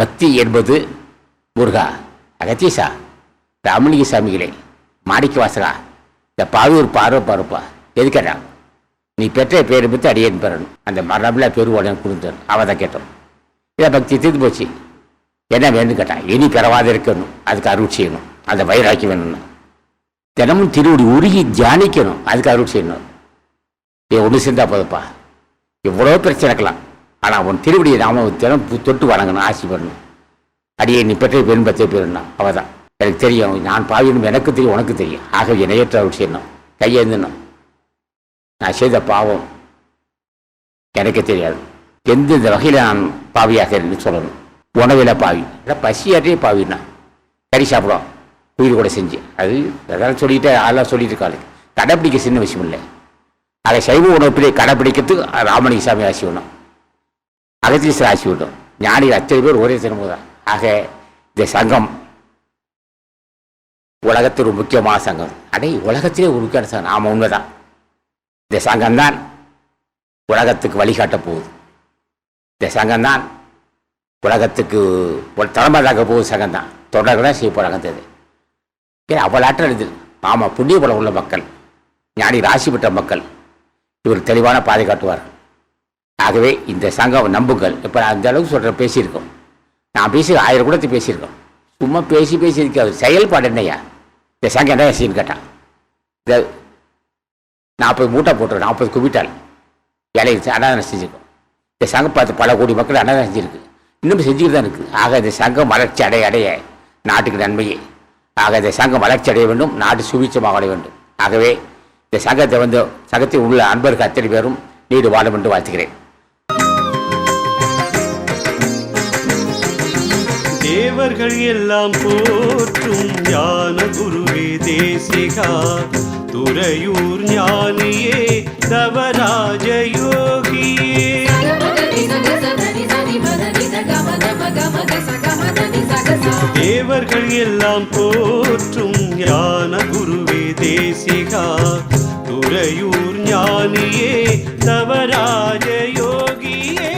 பக்தி என்பது முருகா அகத்தீசா ராமலிங்க சாமிகளே மாணிக்க வாசகா இந்த பாவூர் பார்வை பாருப்பா எதுக்கடா? நீ பெற்ற பேரை பற்றி அடியேன் பெறணும். அந்த மரபில் பெரு உடனே கொடுத்தணும் அவன் தான் கேட்டோம். இதை பக்தி தீர்ந்து போச்சு. என்ன வேணும் கேட்டான் இனி பெறவாத இருக்கணும். அதுக்கு அருள் செய்யணும். அந்த வயிறாக்கி வேணும்னு. தினமும் திருவடி உருகி தியானிக்கணும். அதுக்கு அருள் செய்யணும். ஏ ஒன்று சேர்ந்தா போதுப்பா எவ்வளோ பிரச்சனை இருக்கலாம். ஆனால் உன் திருவடியை நாம தொட்டு வணங்கணும் ஆசைப்படணும் அடியே நீ பெற்ற பெண்பத்தை பெறணும் அவள் தான் எனக்கு தெரியும் நான் பாவியணும் எனக்கு தெரியும் உனக்கு தெரியும். ஆக இணையற்ற அவர் செய்யணும் கையேந்தணும். நான் செய்த பாவம் எனக்கு தெரியாது. எந்தெந்த வகையில் நான் பாவியாக சொல்லணும். உணவில் பாவி. இல்லை பசியாட்டே பாவினா கறி சாப்பிடும். உயிர் கூட செஞ்சு. அது அதெல்லாம் சொல்லிட்டு அதெல்லாம் சொல்லிட்டு இருக்காளு கடைப்பிடிக்க சின்ன விஷயம் இல்லை. அதை சைவ உணவுப்பிலே கடைப்பிடிக்கிறதுக்கு ராமலிங்க சாமி ஆசி வேணும். அகத்தீஸ்வரர் ஆசி விடும். ஞானிகள் அத்தனை பேர் ஒரே தினமும் தான் ஆக இந்த சங்கம் உலகத்தில் ஒரு முக்கியமான சங்கம். அடே உலகத்திலே ஒரு முக்கியமான சங்கம். ஆமாம் உண்மைதான். இந்த சங்கம்தான் உலகத்துக்கு வழிகாட்ட போகுது. இந்த சங்கம்தான் உலகத்துக்கு ஒரு தலைமையாக போகுது சங்கம்தான். தொடர்களை செய்ய போகிறாங்க அது ஏன் அவ்வளோ ஆற்றல் இது? ஆமாம் புண்ணிய பலம் உள்ள மக்கள் ஞானி ராசி பெற்ற மக்கள் இவர் தெளிவான பாதை காட்டுவார் ஆகவே இந்த சங்கம் நம்புங்கள். இப்போ நான் அந்த அளவுக்கு சொல்கிற பேசியிருக்கோம். நான் பேசி ஆயிரம் கூடத்தை பேசியிருக்கோம். சும்மா பேசி பேசி இருக்காது செயல்பாடு என்னையா? இந்த சங்கம் என்ன செய்யுன்னு கேட்டான் இந்த நாற்பது மூட்டை போட்டு நாற்பது குவிட்டால். வேலையை அன்னதானம் செஞ்சுருக்கோம். இந்த சங்கம் பார்த்து பல கோடி மக்கள் அன்னதானம் செஞ்சுருக்கு. இன்னும் செஞ்சுக்கிட்டு தான் இருக்குது ஆக இந்த சங்கம் வளர்ச்சி அடைய அடைய நாட்டுக்கு நன்மையே. ஆக இந்த சங்கம் வளர்ச்சி அடைய வேண்டும் நாடு சுபீட்சமாக அடைய வேண்டும். ஆகவே இந்த சங்கத்தை வந்து சங்கத்தில் உள்ள அன்பருக்கு அத்தனை பேரும் நீடு வாழும் என்று வாழ்த்துகிறேன். தேவர்கள் எல்லாம் போற்றும் ஞான குருவே தேசிகா துறையூர் ஞானியே தவராஜ யோகியே தேவர்கள் எல்லாம் போற்றும் ஞான குருவே தேசிகா துறையூர் ஞானியே தவராஜ யோகியே